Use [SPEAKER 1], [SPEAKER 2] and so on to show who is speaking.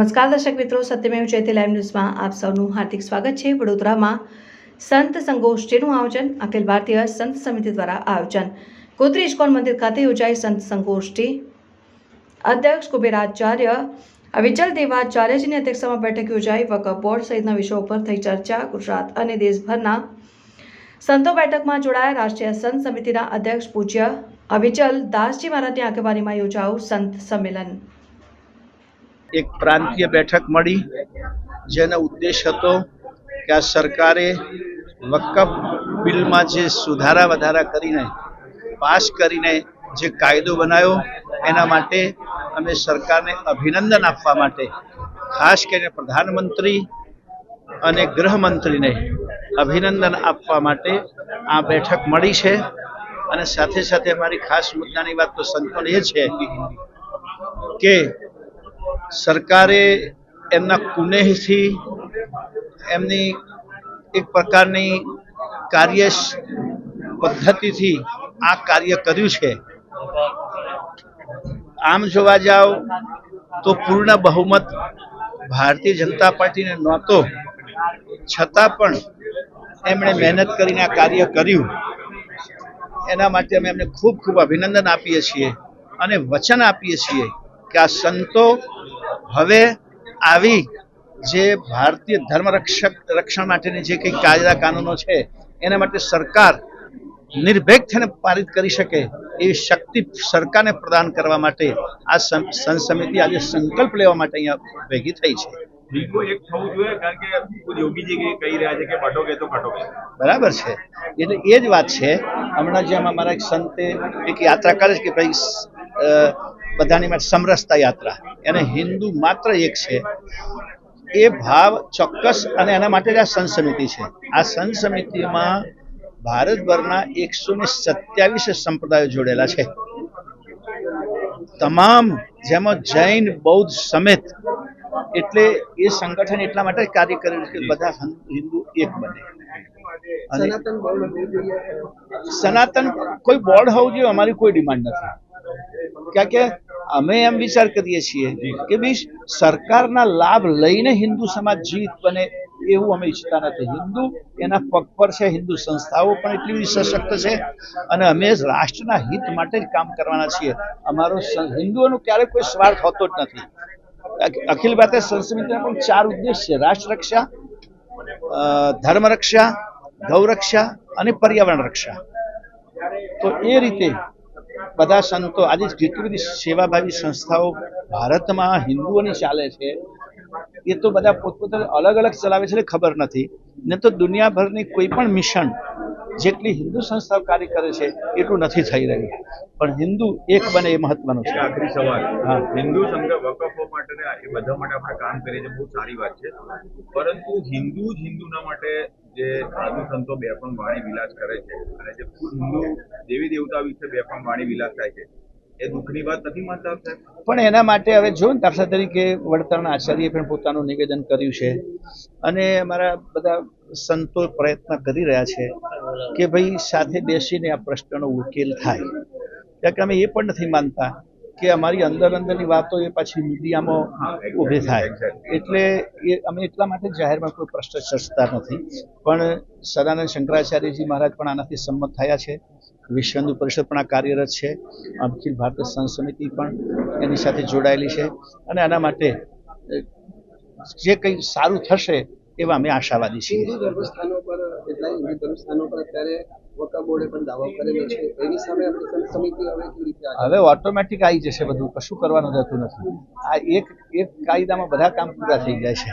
[SPEAKER 1] નમસ્કાર દર્શક મિત્રો, સત્યમેવ જયતે લાઈવ ન્યૂઝમાં આપ સૌનું હાર્દિક સ્વાગત છે. વડોદરામાં સંત સંગોષ્ઠીનું આયોજન, અખિલ ભારતીય સંત સમિતિ દ્વારા આયોજન. ગોત્રી ઇસ્કોન મંદિર ખાતે યોજાઈ સંત સંગોષ્ઠી. અધ્યક્ષ કુબેરાચાર્ય અવિચલ દેવાચાર્યજીની અધ્યક્ષતામાં બેઠક યોજાઈ. વકફ બોર્ડ સહિતના વિષયો પર થઈ ચર્ચા, ગુજરાત અને દેશભરના સંતો બેઠકમાં જોડાયા. રાષ્ટ્રીય સંત સમિતિના અધ્યક્ષ પૂજ્ય અવિચલ દાસજી મહારાજની આગેવાનીમાં યોજાયું સંત સંમેલન.
[SPEAKER 2] એક પ્રાંતીય બેઠક મળી, જેનો ઉદ્દેશ હતો કે આ સરકારે વકફ બિલમાં જે સુધારા વધારા કરીને, પાસ કરીને જે કાયદો બનાવ્યો, એના માટે અમે સરકારને અભિનંદન આપવા માટે ખાસ કરીને પ્રધાનમંત્રી અને ગૃહમંત્રીને અભિનંદન આપવા માટે આ બેઠક મળી છે. અને સાથે સાથે અમારી ખાસ મુદ્દાની વાત તો સંતોને એ છે કે સરકારે એમના કુનેહથી એમની એક પ્રકારની કાર્ય પદ્ધતિથી આ કાર્ય કર્યું છે. આમ જોવા જાઓ તો પૂર્ણ બહુમત ભારતીય જનતા પાર્ટીને નહોતો. છતાં પણ એમણે મહેનત કરીને આ કાર્ય કર્યું. એના માટે અમે એમને ખૂબ ખૂબ અભિનંદન આપીએ છીએ અને વચન આપીએ છીએ કે આ સંતો હવે આવી જે ભારતીય ધર્મ રક્ષક રક્ષણ માટેની જે કંઈ કાયદા કાનૂનો છે એના માટે સરકાર નિર્ભેક થઈને પારિત કરી શકે એવી શક્તિ સરકારને પ્રદાન કરવા માટે આ સમિતિ આજે સંકલ્પ લેવા માટે અહીંયા ભેગી થઈ છે.
[SPEAKER 3] બીજું એક થવું જોઈએ કારણ કે ખુદ યોગીજી કે કહી રહ્યા છે કે કટોકે તો કટોકે
[SPEAKER 2] બરાબર છે. એટલે એ જ વાત છે. હમણાં જેમ અમારા એક સંતે એક યાત્રા કરે છે કે ભાઈ બધાની માટે સમરસતા યાત્રા. એને હિન્દુ માત્ર એક છે. એ ભાવ ચોક્કસ અને એના માટે જ આ સંત સમિતિ છે. આ સંત સમિતિમાં ભારતભરના એકસો ને સત્યાવીસ સંપ્રદાયો જોડેલા છે. તમામ જેમાં જૈન બૌદ્ધ સમેત એટલે એ સંગઠન એટલા માટે કાર્ય કરે છે કે બધા હિન્દુ એક બને. અને સનાતન કોઈ બોર્ડ હોવું જોઈએ અમારી કોઈ ડિમાન્ડ નથી. કારણ કે અમે એમ વિચાર કરીએ છીએ કે ભાઈ, સરકારના લાભ લઈને હિન્દુ સમાજ જીત બને એવું અમે ઈચ્છતા નથી. હિન્દુ એના પગ પર છે, હિન્દુ સંસ્થાઓ પણ એટલી બધી સશક્ત છે અને અમે રાષ્ટ્રના હિત માટે જ કામ કરવાના છીએ. અમારો હિન્દુઓનો ક્યારેય કોઈ સ્વાર્થ હોતો જ નથી. અખિલ ભારતીય સંસ્કૃતિના પણ ચાર ઉદ્દેશ છે. રાષ્ટ્ર રક્ષા ધર્મ રક્ષા ગૌરક્ષા અને પર્યાવરણ રક્ષા. તો એ રીતે બધા સંતો આજે જેટલી બધી સેવાભાવી સંસ્થાઓ ભારતમાં હિન્દુઓની ચાલે છે, એ તો બધા પોતપોતાને અલગ અલગ ચલાવે છે ખબર નથી. ને તો દુનિયાભરની કોઈ પણ મિશન જેટલી હિન્દુ સંસ્થાઓ કાર્ય કરે છે એટલું નથી થઈ રહ્યું. પણ હિન્દુ એક બને એ મહત્વનું છે.
[SPEAKER 3] આખરી સવાલ.
[SPEAKER 2] હા.
[SPEAKER 3] હિન્દુ સંઘ વકફો માટે એ બધા માટે આપણે કામ કરીએ છીએ બહુ સારી વાત છે. પરંતુ હિન્દુ જ હિન્દુના માટે જે સાધુ સંતો બેફામ વાણી વિલાસ કરે છે. અને જે હિન્દુ દેવી દેવતા વિશે બેફામ વાણી વિલાસ થાય છે. એ દુઃખની વાત નથી માનતા સાહેબ?
[SPEAKER 2] પણ એના માટે હવે જો ને દાખલા તરીકે વડતાલના આચાર્યએ પણ પોતાનું નિવેદન કર્યું છે. અને અમારા બધા સંતો પ્રયત્ન કરી રહ્યા છે કે ભાઈ સાથે બેસીને આ પ્રશ્નનો ઉકેલ થાય. કારણ કે અમે એ પણ નથી માનતા કે અમારી અંદર અંદરની વાતો એ પાછી મીડિયામાં ઊભી થાય. એટલે એ અમે એટલા માટે જાહેરમાં કોઈ પ્રશ્ન ચર્ચતા નથી. પણ સદાનંદ શંકરાચાર્યજી મહારાજ પણ આનાથી સંમત થયા છે. વિશ્વ હિન્દુ પરિષદ પણ આ કાર્યરત છે. અખિલ ભારતીય સંત સમિતિ પણ એની સાથે જોડાયેલી છે. અને આના માટે જે કંઈ સારું થશે એવા અમે આશાવાદી છીએ.
[SPEAKER 4] હિન્દુ ધર્મસ્થાનો પર કેટલાય હિન્દુ ધર્મસ્થાનો પર અત્યારે વકા બોર્ડે પણ દાવો કરેલો છે એની સામે આપણી સમિતિ હવે કેવી રીતે
[SPEAKER 2] હવે ઓટોમેટિક આવી જશે બધું કશું કરવાનું રહેતું નથી. આ એક એક કાયદામાં બધા કામ પૂરા થઈ જાય છે.